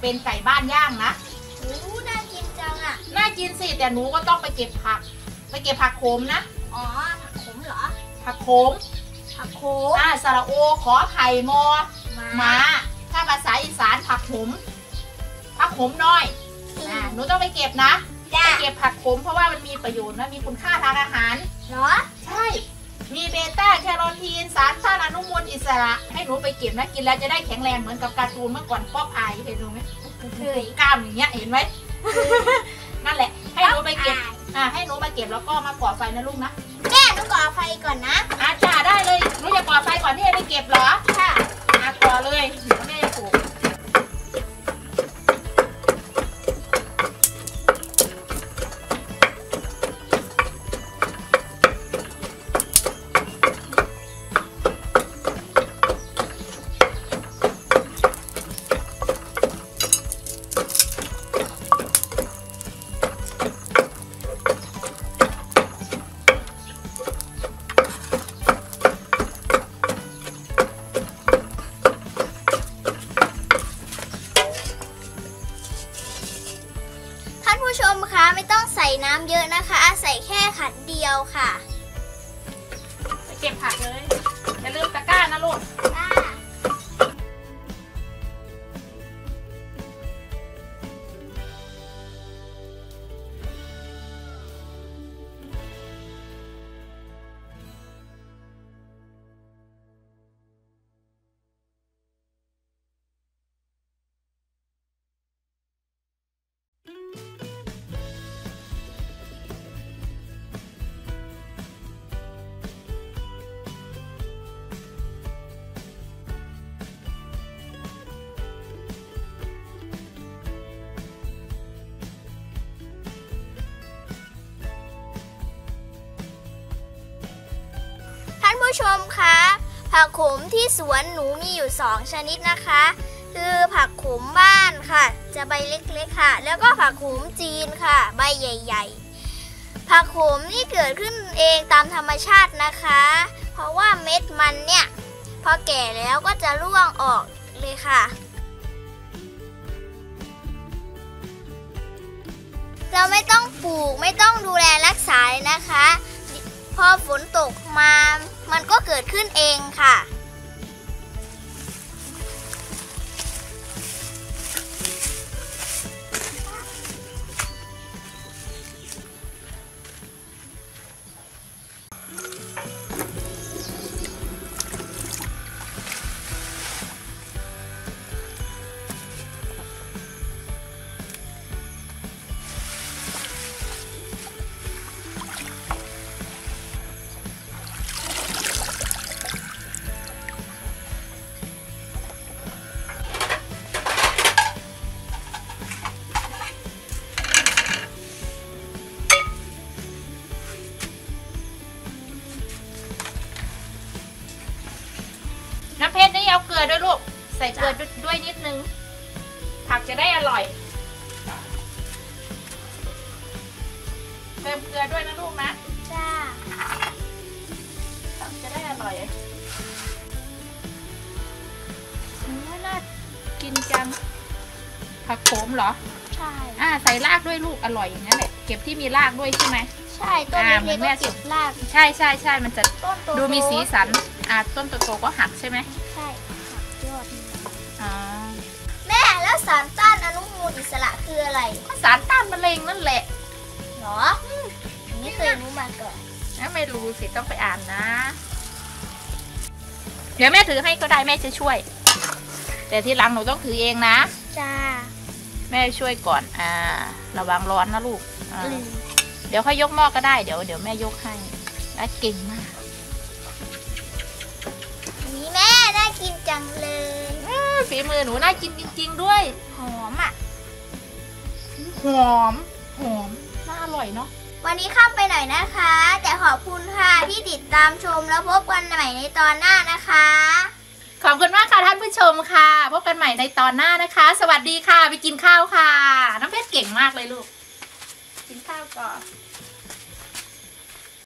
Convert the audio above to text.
เป็นไก่บ้านย่างนะโอ้น่ากินจังอะ น่ากินสิแต่หนูก็ต้องไปเก็บผัก ไปเก็บผักโขมนะ อ๋อ ผักขมเหรอ ผักโขม ผักโขม อ่าสระโอขอไข่มอมาม้าถ้าภาษาอีสานผักขม ผักขมน้อยอ่าหนูต้องไปเก็บนะจ้าไปเก็บผักขมเพราะว่ามันมีประโยชน์นะมีคุณค่าทางอาหาร เหรอ ใช่ มีเบต้าแคโรทีนสารต้านอนุมูลอิสระ ให้หนูไปเก็บนะกินแล้วจะได้แข็งแรงเหมือนกับการ์ตูนเมื่อก่อนป๊อปอายเห็นดูไหมเคยกล้ามอย่างเงี้ยเห็นไหมนั่นแหละ ให้หนูไปเก็บอ่าให้หนูมาเก็บแล้วก็มาก่อไฟนะลูกนะแม่ต้องก่อไฟก่อนนะอาจ่าได้เลยหนูจะก่อไฟ น้ำเยอะนะคะ ใส่แค่ขันเดียวค่ะ ไปเก็บผักเลย อย่าลืมตะกร้านะลูก ผู้ชมคะผักขมที่สวนหนูมีอยู่ 2 ชนิดนะคะ คือผักขมบ้านค่ะ จะใบเล็กๆค่ะ แล้วก็ผักขมจีนค่ะ ใบใหญ่ ๆ ผักขมนี่เกิดขึ้นเองตามธรรมชาตินะคะ เพราะว่าเม็ดมันเนี่ยพอแก่แล้วก็จะร่วงออกเลยค่ะเราไม่ต้องปลูกไม่ต้องดูแลรักษา น้ำเพชรนี่เอาเกลือด้วยลูก ใส่เกลือด้วยนิดนึง ผักจะได้อร่อยเติมเกลือด้วยนะลูกนะ จ้าผักจะได้อร่อยอืมน่ากินจัง ผักโขมเหรอ ใช่ อ่า ใส่รากด้วยลูกอร่อยอย่างนั้นแหละ เก็บที่มีรากด้วยใช่ไหมใช่ ต้นอ่าเหมืเล็อกนๆแม่ก็เก็บราก ใช่ใช่ใช่มันจะต้นโตๆดูมีสีสัน อ่า ต้นโตๆก็หักใช่ไหม สารต้านอนุมูลอิสระคืออะไรก็สารต้านมะเร็งนั่นแหละหรออันนี้เคยรู้มาก่อนนะไม่รู้สิต้องไปอ่านนะ เดี๋ยวแม่ถือให้ก็ได้แม่จะช่วย แต่ทีหลังหนูต้องถือเองนะ จ้า แม่ช่วยก่อน อ่า ระวังร้อนนะลูกอ่าอืมเดี๋ยวค่อยยกหม้อก็ได้เดี๋ยวเดี๋ยวแม่ยกให้และเก่งมากนี่แม่น่ากินจังเลยอื้อ ฝีมือหนูน่ากินจริง ๆ ด้วย หอมอะ หอม หอม น่าอร่อยเนาะ วันนี้ข้ามไปหน่อยนะคะ แต่ขอบคุณค่ะที่ติดตามชมแล้วพบกันใหม่ในตอนหน้านะคะ ขอบคุณมากค่ะท่านผู้ชมค่ะ พบกันใหม่ในตอนหน้านะคะ สวัสดีค่ะ ไปกินข้าวค่ะ น้ำเพชรเก่งมากเลยลูก กินข้าวก่อน